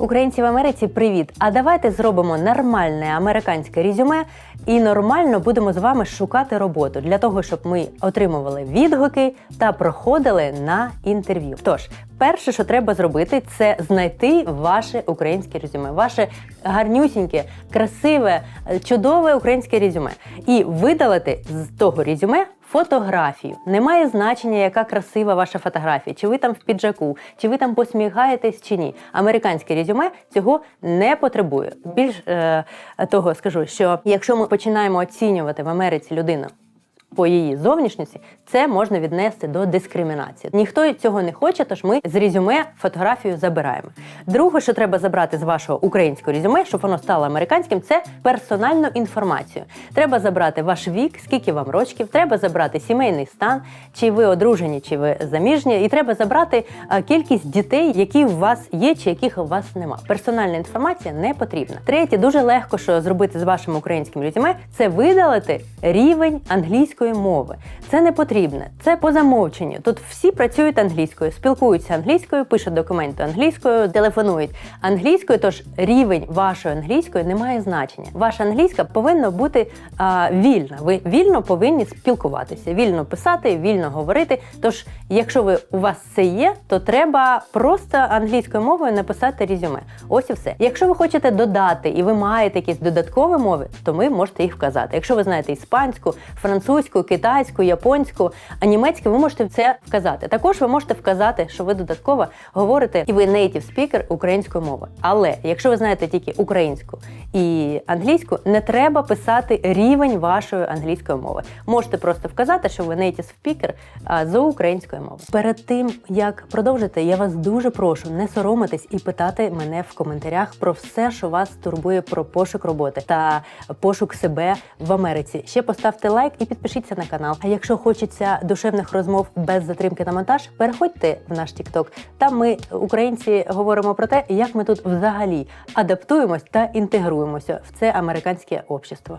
Українці в Америці, привіт! А давайте зробимо нормальне американське резюме і нормально будемо з вами шукати роботу для того, щоб ми отримували відгуки та проходили на інтерв'ю. Тож, перше, що треба зробити, це знайти ваше українське резюме, ваше гарнюсіньке, красиве, е, чудове українське резюме і видалити з того резюме фотографію. Немає значення, яка красива ваша фотографія, чи ви там в піджаку, чи ви там посміхаєтесь чи ні. Американське резюме цього не потребує. Більш е, того скажу, що якщо ми починаємо оцінювати в Америці людину. По її зовнішності це можна віднести до дискримінації. Ніхто цього не хоче, тож ми з резюме фотографію забираємо. Друге, що треба забрати з вашого українського резюме, щоб воно стало американським, це персональну інформацію. Треба забрати ваш вік, скільки вам років, треба забрати сімейний стан, чи ви одружені, чи ви заміжні, і треба забрати кількість дітей, які у вас є, чи яких у вас нема. Персональна інформація не потрібна. Третє, дуже легко, що зробити з вашим українським резюме, це видалити рівень англійської мови. Це не потрібно, це по замовченню. Тут всі працюють англійською, спілкуються англійською, пишуть документи англійською, телефонують англійською. Тож рівень вашої англійської не має значення. Ваша англійська повинна бути а, вільна. Ви вільно повинні спілкуватися, вільно писати, вільно говорити. Тож, якщо ви у вас це є, то треба просто англійською мовою написати резюме. Ось і все. Якщо ви хочете додати і ви маєте якісь додаткові мови, то ви можете їх вказати. Якщо ви знаєте іспанську, французьку, китайську, японську, а німецьку, ви можете це вказати. Також ви можете вказати, що ви додатково говорите і ви native speaker української мови. Але якщо ви знаєте тільки українську і англійську, не треба писати рівень вашої англійської мови. Можете просто вказати, що ви native speaker з української мови. Перед тим як продовжити, я вас дуже прошу не соромитись і питати мене в коментарях про все, що вас турбує про пошук роботи та пошук себе в Америці. Ще поставте лайк і підпишіться на канал. А якщо хочеться душевних розмов без затримки на монтаж, переходьте в наш TikTok. Там ми, українці, говоримо про те, як ми тут взагалі адаптуємось та інтегруємося в це американське общество.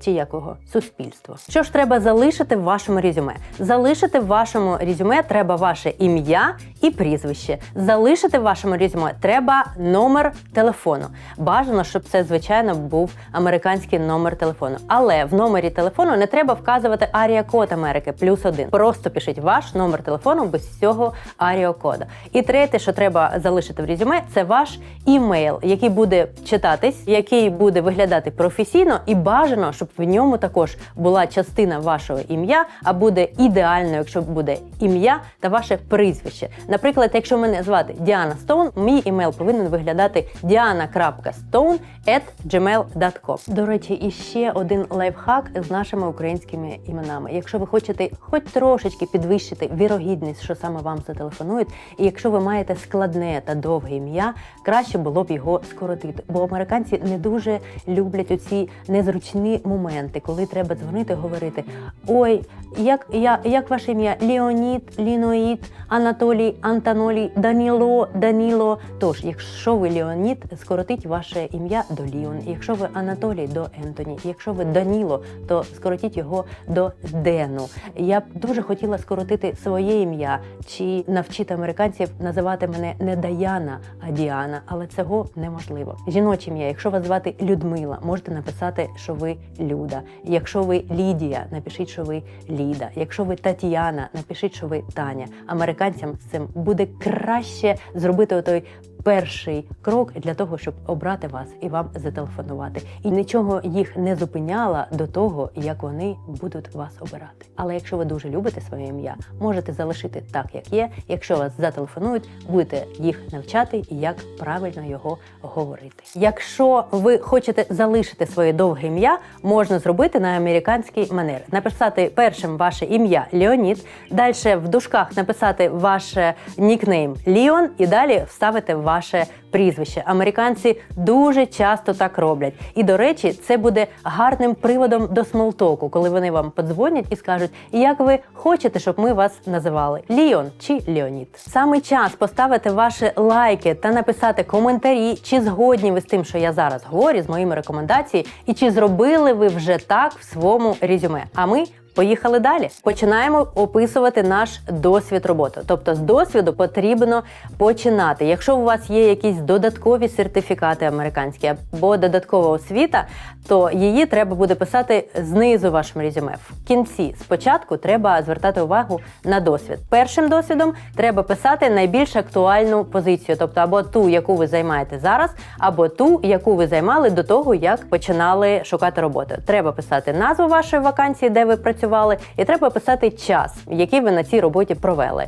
Чи якого суспільство. Що ж треба залишити в вашому резюме? Залишити в вашому резюме треба ваше ім'я і прізвище. Залишити в вашому резюме треба номер телефону. Бажано, щоб це звичайно був американський номер телефону. Але в номері телефону не треба вказувати аріакод Америки плюс один. Просто пишіть ваш номер телефону без цього аріокода. І третє, що треба залишити в резюме, це ваш імейл, який буде читатись, який буде виглядати професійно, і бажано, щоб в ньому також була частина вашого ім'я, а буде ідеально, якщо буде ім'я та ваше прізвище. Наприклад, якщо мене звати Діана Стоун, мій імейл повинен виглядати diana.stone.gmail.com. До речі, і ще один лайфхак з нашими українськими іменами. Якщо ви хочете хоч трошечки підвищити вірогідність, що саме вам зателефонують, і якщо ви маєте складне та довге ім'я, краще було б його скоротити. Бо американці не дуже люблять оці незручні моменти, коли треба дзвонити, говорити: Ой, як я як ваше ім'я? Леонід, Ліноїд, Анатолій, Антонолій, Даніло, Даніло. Тож, якщо ви Леонід, скоротіть ваше ім'я до Ліон. Якщо ви Анатолій до Ентоні, якщо ви Даніло, то скоротіть його до Дену. Я б дуже хотіла скоротити своє ім'я чи навчити американців називати мене не Даяна, а Діана, але цього неможливо. Жіноче ім'я, якщо вас звати Людмила, можете написати, що ви Люда. Якщо ви Лідія, напишіть, що ви Ліда. Якщо ви Тетяна, напишіть, що ви Таня. Американцям з цим буде краще зробити отой перший крок для того, щоб обрати вас і вам зателефонувати. І нічого їх не зупиняло до того, як вони будуть вас обирати. Але якщо ви дуже любите своє ім'я, можете залишити так, як є. Якщо вас зателефонують, будете їх навчати, як правильно його говорити. Якщо ви хочете залишити своє довге ім'я, можна зробити на американський манер. Написати першим ваше ім'я Леонід, далі в дужках написати ваш нікнейм Ліон і далі вставити ваше прізвище. Американці дуже часто так роблять. І до речі, це буде гарним приводом до смолтоку, коли вони вам подзвонять і скажуть, як ви хочете, щоб ми вас називали Ліон чи Леонід. Саме час поставити ваші лайки та написати коментарі, чи згодні ви з тим, що я зараз говорю, з моїми рекомендаціями, і чи зробили ви вже так в своєму резюме. А ми Поїхали далі. Починаємо описувати наш досвід роботи. Тобто, з досвіду потрібно починати. Якщо у вас є якісь додаткові сертифікати американські або додаткова освіта, то її треба буде писати знизу вашому резюме. В кінці спочатку треба звертати увагу на досвід. Першим досвідом треба писати найбільш актуальну позицію, тобто або ту, яку ви займаєте зараз, або ту, яку ви займали до того, як починали шукати роботу. Треба писати назву вашої вакансії, де ви працювали, і треба писати час, який ви на цій роботі провели.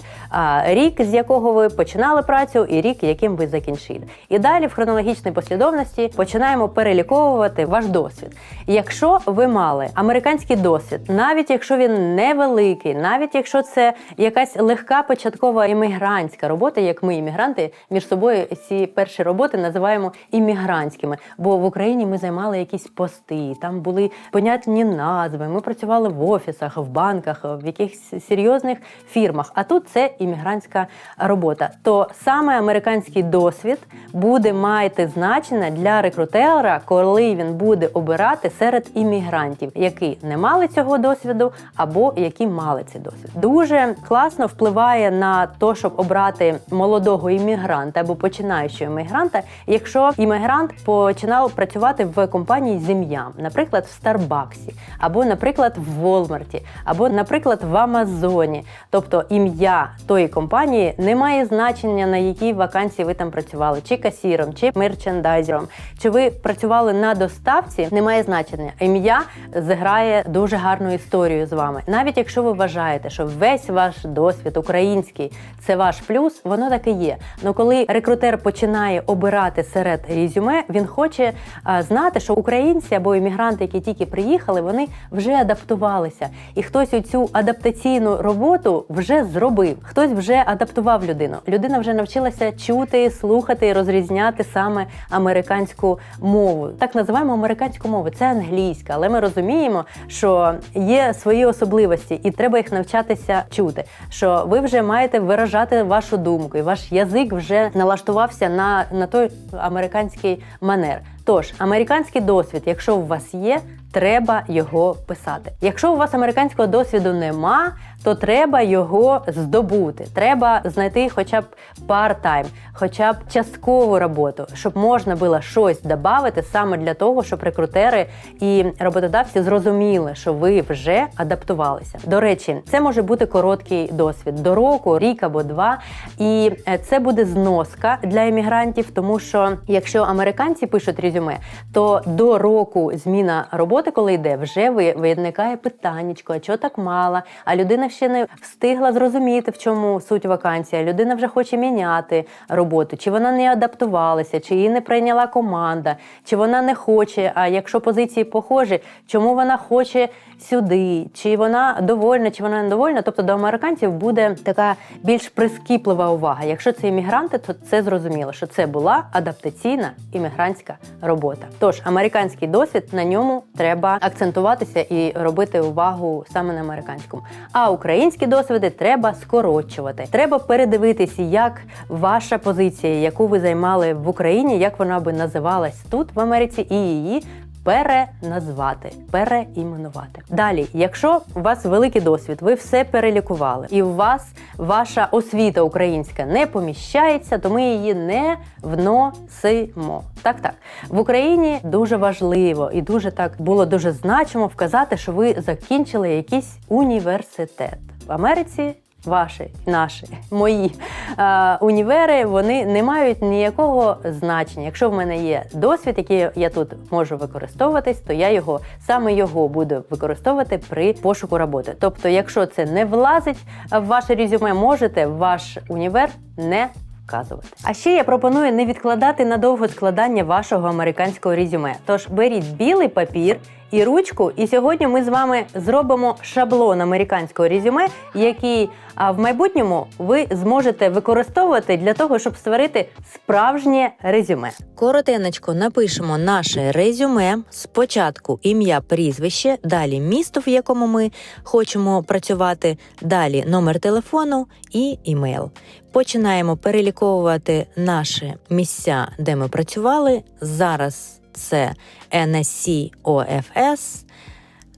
Рік, з якого ви починали працю, і рік, яким ви закінчили. І далі в хронологічній послідовності починаємо переліковувати ваш досвід. Якщо ви мали американський досвід, навіть якщо він невеликий, навіть якщо це якась легка початкова іммігрантська робота, як ми, іммігранти, між собою ці перші роботи називаємо іммігрантськими. Бо в Україні ми займали якісь пости, там були понятні назви. Ми працювали в офісах, в банках, в якихось серйозних фірмах. А тут це іммігрантська робота. То саме американський досвід буде мати значення для рекрутера, коли він буде обирати серед іммігрантів, які не мали цього досвіду або які мали цей досвід. Дуже класно впливає на те, щоб обрати молодого іммігранта або починаючого іммігранта, якщо іммігрант починав працювати в компанії Зем'я, наприклад, в Старбаксі, або, наприклад, в Волмарті, або, наприклад, в Амазоні. Тобто ім'я тої компанії не має значення, на якій вакансії ви там працювали, чи касіром, чи мерчендайзером, чи ви працювали на доставці, не має значення. Ім'я зіграє дуже гарну історію з вами. Навіть якщо ви вважаєте, що весь ваш досвід український це ваш плюс, воно так і є. Ну коли рекрутер починає обирати серед резюме, він хоче а, знати, що українці або іммігранти, які тільки приїхали, вони вже адаптувалися, і хтось у цю адаптаційну роботу вже зробив. Хтось вже адаптував людину. Людина вже навчилася чути, слухати і розрізняти саме американську мову. Так називаємо американську мову. Це англійська, але ми розуміємо, що є свої особливості, і треба їх навчатися чути. Що ви вже маєте виражати вашу думку, і ваш язик вже налаштувався на, на той американський манер. Тож, американський досвід, якщо у вас є, треба його писати. Якщо у вас американського досвіду нема, то треба його здобути. Треба знайти хоча б part-time, хоча б часткову роботу, щоб можна було щось додати саме для того, щоб рекрутери і роботодавці зрозуміли, що ви вже адаптувалися. До речі, це може бути короткий досвід до року, рік або два. І е, це буде зноска для іммігрантів, тому що якщо американці пишуть резюме, то до року зміна роботи, коли йде, вже ви- виникає питаннячко, а чого так мало, а людина ще не встигла зрозуміти, в чому суть вакансія. Людина вже хоче міняти роботу, чи вона не адаптувалася, чи її не прийняла команда, чи вона не хоче. А якщо позиції похожі, чому вона хоче сюди, чи вона довольна, чи вона недовольна. Тобто до американців буде така більш прискіплива увага. Якщо це іммігранти, то це зрозуміло, що це була адаптаційна іммігрантська робота. Тож американський досвід на ньому треба акцентуватися і робити увагу саме на американському. А українські досвіди треба скорочувати. Треба передивитися, як ваша позиція, яку ви займали в Україні, як вона би називалась тут в Америці, і її переназвати, переіменувати. Далі, якщо у вас великий досвід, ви все перелікували, і у вас ваша освіта українська не поміщається, то ми її не вносимо. Так, так. В Україні дуже важливо і дуже так було дуже значимо вказати, що ви закінчили якийсь університет в Америці. Ваші, наші, мої е, універи вони не мають ніякого значення. Якщо в мене є досвід, який я тут можу використовуватись, то я його саме його буду використовувати при пошуку роботи. Тобто, якщо це не влазить в ваше резюме, можете ваш універ не вказувати. А ще я пропоную не відкладати надовго складання вашого американського резюме. Тож беріть білий папір і ручку, і сьогодні ми з вами зробимо шаблон американського резюме, який в майбутньому ви зможете використовувати для того, щоб створити справжнє резюме. Коротенечко напишемо наше резюме. Спочатку ім'я, прізвище, далі місто, в якому ми хочемо працювати, далі номер телефону і імейл. Починаємо переліковувати наші місця, де ми працювали. Зараз це NSC OFS.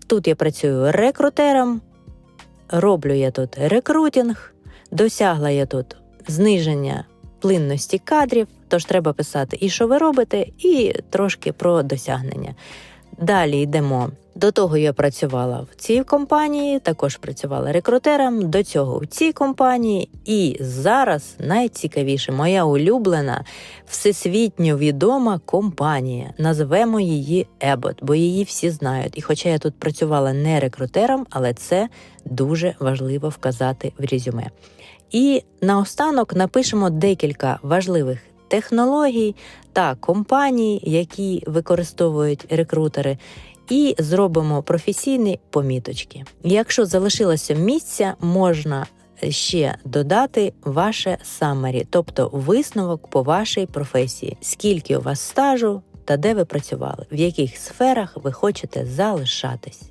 Тут я працюю рекрутером, роблю я тут рекрутинг, досягла я тут зниження плинності кадрів, тож треба писати і що ви робите, і трошки про досягнення. Далі йдемо. До того я працювала в цій компанії, також працювала рекрутером, до цього в цій компанії. І зараз найцікавіше, моя улюблена, всесвітньо відома компанія. Назвемо її Ебот, бо її всі знають. І хоча я тут працювала не рекрутером, але це дуже важливо вказати в резюме. І наостанок напишемо декілька важливих технологій та компаній, які використовують рекрутери, і зробимо професійні поміточки. Якщо залишилося місця, можна ще додати ваше summary, тобто висновок по вашій професії, скільки у вас стажу та де ви працювали, в яких сферах ви хочете залишатись.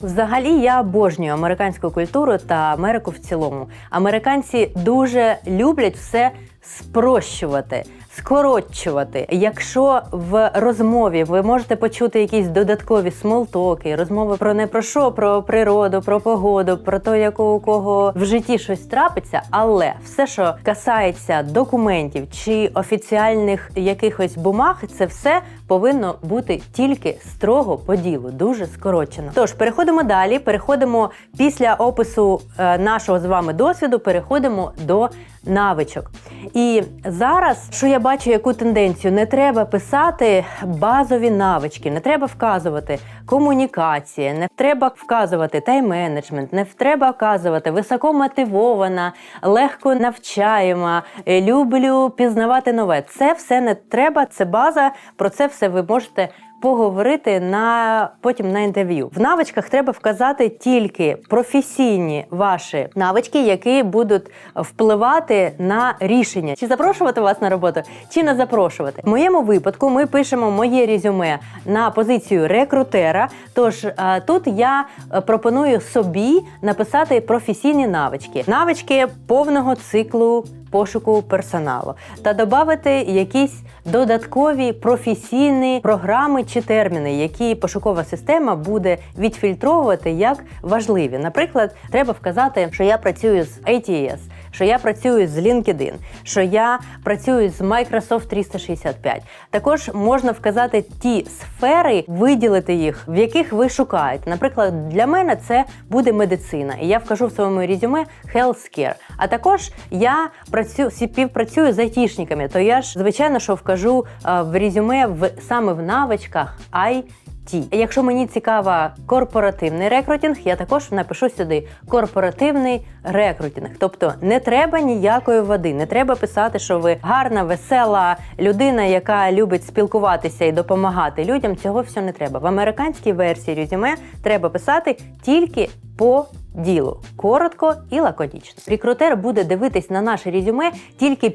Взагалі я обожнюю американську культуру та Америку в цілому. Американці дуже люблять все спрощувати, скорочувати. Якщо в розмові ви можете почути якісь додаткові смолтоки, розмови про не про що, про природу, про погоду, про те, якого у кого в житті щось трапиться, але все, що касається документів чи офіціальних якихось бумаг, це все повинно бути тільки строго по ділу, дуже скорочено. Тож переходимо далі. Переходимо після опису е, нашого з вами досвіду. Переходимо до навичок. І зараз, що я бачу, яку тенденцію, не треба писати базові навички, не треба вказувати комунікація, не треба вказувати тайм-менеджмент, не треба вказувати високомотивована, легко навчаєма, е, люблю пізнавати нове. Це все не треба, це база. Про це все ви можете поговорити на потім на інтерв'ю. В навичках треба вказати тільки професійні ваші навички, які будуть впливати на рішення, чи запрошувати вас на роботу, чи не запрошувати. В моєму випадку ми пишемо моє резюме на позицію рекрутера. Тож е, тут я е, пропоную собі написати професійні навички, навички повного циклу пошуку персоналу та додати якісь додаткові професійні програми чи терміни, які пошукова система буде відфільтровувати як важливі. Наприклад, треба вказати, що я працюю з ATS, що я працюю з LinkedIn, що я працюю з Microsoft 365. Також можна вказати ті сфери, виділити їх, в яких ви шукаєте. Наприклад, для мене це буде медицина, і я вкажу в своєму резюме healthcare. А також я працюю співпрацюю з айтішниками, то я ж звичайно, що вкажу в резюме в саме в навичках IT. Якщо мені цікава корпоративний рекрутинг, я також напишу сюди корпоративний рекрутинг. Тобто не треба ніякої води, не треба писати, що ви гарна, весела людина, яка любить спілкуватися і допомагати людям. Цього все не треба. В американській версії резюме треба писати тільки по ділу коротко і лаконічно. Рекрутер буде дивитись на наше резюме тільки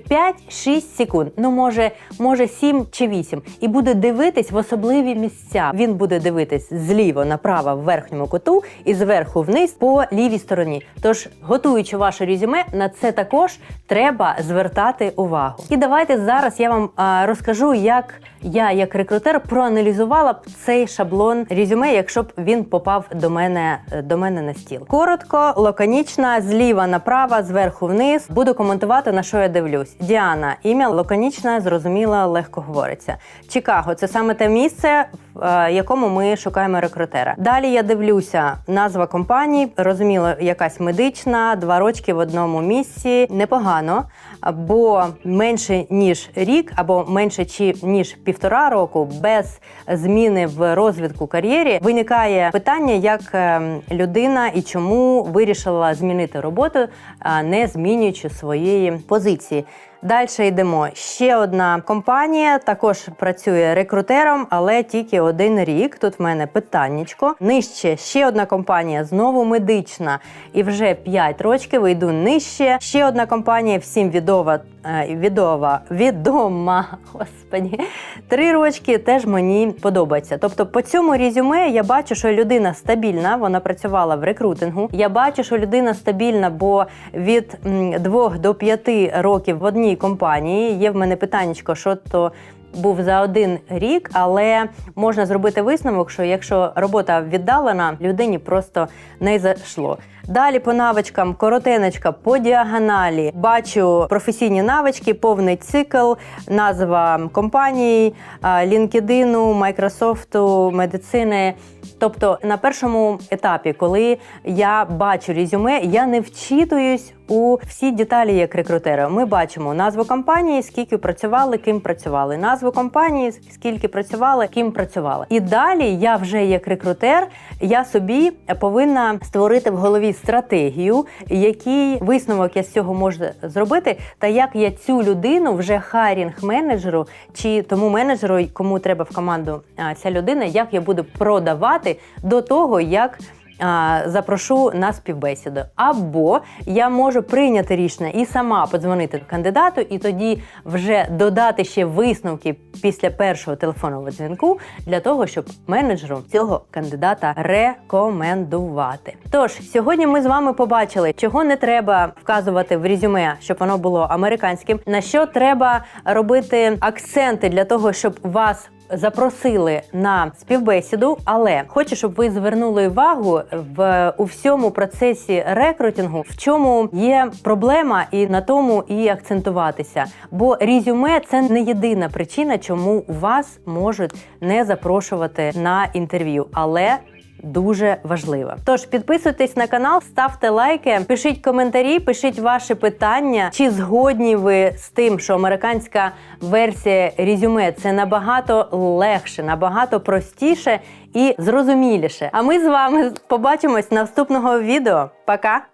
5-6 секунд, ну може, може 7 чи 8, і буде дивитись в особливі місця. Він буде дивитись зліво направо в верхньому куту і зверху вниз по лівій стороні. Тож, готуючи ваше резюме, на це також треба звертати увагу. І давайте зараз я вам а, розкажу, як я, як рекрутер, проаналізувала б цей шаблон резюме, якщо б він попав до мене до мене на стіл. Коротко, лаконічно, зліва направо, зверху вниз. Буду коментувати на що я дивлюсь. Діана, ім'я лаконічне, зрозуміло, легко говориться. Чикаго це саме те місце, в е, якому ми шукаємо рекрутера. Далі я дивлюся назва компанії, розуміло, якась медична, два рочки в одному місці. Непогано, бо менше ніж рік або менше чи ніж півтора року без зміни в розвитку кар'єрі виникає питання, як е, людина і чому вирішила змінити роботу, не змінюючи своєї позиції. Далі йдемо. Ще одна компанія також працює рекрутером, але тільки один рік. Тут в мене питаннячко. Нижче ще одна компанія, знову медична, і вже 5 років йду нижче. Ще одна компанія, всім відова, е, відова, відома. Господі, три рочки теж мені подобається. Тобто, по цьому резюме я бачу, що людина стабільна, вона працювала в рекрутингу. Я бачу, що людина стабільна, бо від 2 до 5 років в одній компанії є в мене питаннячко, що то був за один рік, але можна зробити висновок, що якщо робота віддалена, людині просто не зайшло. Далі по навичкам коротенечка по діагоналі. Бачу професійні навички, повний цикл, назва компанії, LinkedIn, Microsoft, медицини. Тобто на першому етапі, коли я бачу резюме, я не вчитуюсь у всі деталі як рекрутера. Ми бачимо назву компанії, скільки працювали, ким працювали, назву компанії, скільки працювали, ким працювали. І далі я вже як рекрутер, я собі повинна створити в голові стратегію, який висновок я з цього можу зробити, та як я цю людину вже хайрінг менеджеру чи тому менеджеру, кому треба в команду ця людина, як я буду продавати до того, як запрошу на співбесіду. Або я можу прийняти рішення і сама подзвонити кандидату, і тоді вже додати ще висновки після першого телефонного дзвінку для того, щоб менеджеру цього кандидата рекомендувати. Тож сьогодні ми з вами побачили, чого не треба вказувати в резюме, щоб воно було американським, на що треба робити акценти для того, щоб вас запросили на співбесіду, але хочу, щоб ви звернули увагу в у всьому процесі рекрутингу, в чому є проблема, і на тому і акцентуватися. Бо резюме це не єдина причина, чому вас можуть не запрошувати на інтерв'ю, але Дуже важливо. Тож підписуйтесь на канал, ставте лайки, пишіть коментарі, пишіть ваші питання. Чи згодні ви з тим, що американська версія резюме це набагато легше, набагато простіше і зрозуміліше. А ми з вами побачимось наступного відео. Пока!